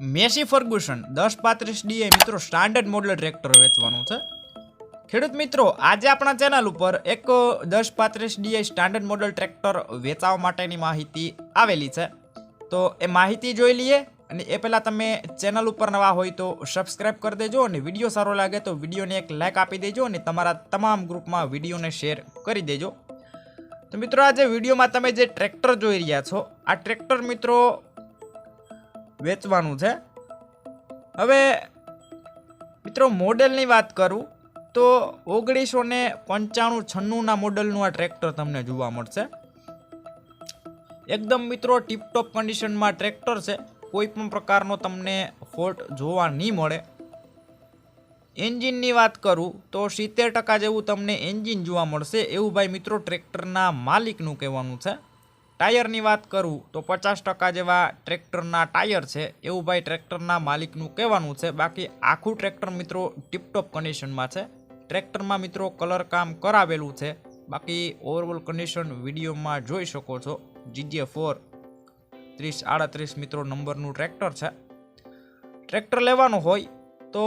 Massey Ferguson, દસ પાંત્રીસ DA મિત્રો સ્ટાન્ડર્ડ મોડલ ટ્રેક્ટર વેચવાનું છે. ખેડૂત મિત્રો, આજે આપણા ચેનલ ઉપર એક દસ પાંત્રીસ ડીએ સ્ટાન્ડર્ડ મોડલ ટ્રેક્ટર વેચાવા માટેની માહિતી આવેલી છે. તો એ માહિતી જોઈ લઈએ અને એ પહેલાં તમે ચેનલ ઉપર નવા હોય તો સબસ્ક્રાઈબ કરી દેજો અને વીડિયો સારો લાગે તો વિડીયોને એક લાઇક આપી દેજો અને તમારા તમામ ગ્રુપમાં વિડીયોને શેર કરી દેજો. તો મિત્રો, આજે વિડીયોમાં તમે જે ટ્રેક્ટર જોઈ રહ્યા છો, આ ટ્રેક્ટર મિત્રો વેચવાનું છે. હવે, મિત્રો, મોડેલની વાત કરું, તો ઓગણીસો ને પંચાણું છન્નુંના મોડલનું આ ટ્રેક્ટર તમને જોવા મળશે. એકદમ, મિત્રો ટીપટોપ કન્ડિશનમાં ટ્રેક્ટર છે. કોઈ પણ પ્રકારનો તમને ફોલ્ટ જોવા નહીં મળે. એન્જિનની વાત કરું, તો સિત્તેર ટકા જેવું તમને એન્જિન જોવા મળશે. એવું ભાઈ, મિત્રો, ટ્રેક્ટરના માલિકનું કહેવાનું છે. ટાયરની વાત કરું તો પચાસ ટકા જેવા ટ્રેક્ટરના ટાયર છે, એવું ભાઈ ટ્રેક્ટરના માલિકનું કહેવાનું છે. બાકી આખું ટ્રેક્ટર મિત્રો ટીપટોપ કન્ડિશનમાં છે. ટ્રેક્ટરમાં મિત્રો કલર કામ કરાવેલું છે. બાકી ઓવરઓલ કન્ડિશન વિડીયોમાં જોઈ શકો છો. જીજે ફોર ત્રીસ, આડત્રીસ મિત્રો નંબરનું ટ્રેક્ટર છે. ટ્રેક્ટર લેવાનું હોય તો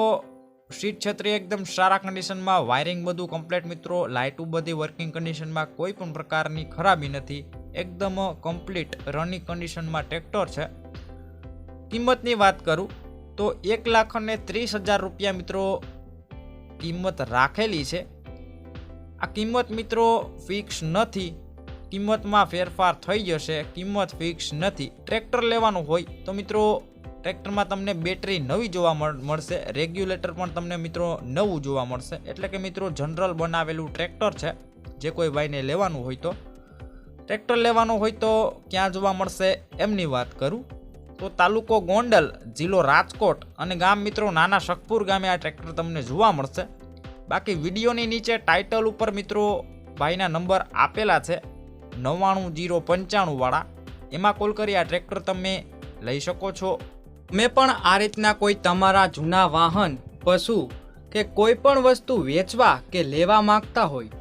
સીટ છત્રી એકદમ સારા કન્ડિશનમાં વાયરિંગ બધું કમ્પ્લીટ મિત્રો, લાઇટું બધી વર્કિંગ કન્ડિશનમાં કોઈ પણ પ્રકારની ખરાબી નથી. એકદમ કમ્પ્લીટ રનિંગ કન્ડિશનમાં ટ્રેક્ટર છે. કિંમતની વાત કરું, તો એક લાખ અને ત્રીસ હજાર રૂપિયા મિત્રો કિંમત રાખેલી છે. આ કિંમત મિત્રો ફિક્સ નથી. કિંમતમાં ફેરફાર થઈ જશે, કિંમત ફિક્સ નથી. ટ્રેક્ટર લેવાનું હોય તો મિત્રો ટ્રેક્ટરમાં તમને બેટરી નવી જોવા મળ- મળશે. રેગ્યુલેટર પણ તમને મિત્રો નવું જોવા મળશે. એટલે કે મિત્રો જનરલ બનાવેલું ટ્રેક્ટર છે, જે કોઈ ભાઈને લેવાનું હોય તો. ટ્રેક્ટર લેવાનું હોય તો ક્યાં જોવા મળશે એમની વાત કરું? તો તાલુકો ગોંડલ, જિલ્લો રાજકોટ અને ગામ મિત્રો નાના શકપુર ગામે આ ટ્રેક્ટર તમને જોવા મળશે. બાકી વિડીયોની નીચે ટાઇટલ ઉપર મિત્રો ભાઈના નંબર આપેલા છે, નવ્વાણું જીરો પંચાણુંવાળા એમાં કોલ કરી આ ટ્રેક્ટર તમે લઈ શકો છો. મેં પણ આ રીતના કોઈ તમારા જૂના વાહન, પશુ કે કોઈ પણ વસ્તુ વેચવા કે લેવા માંગતા હોય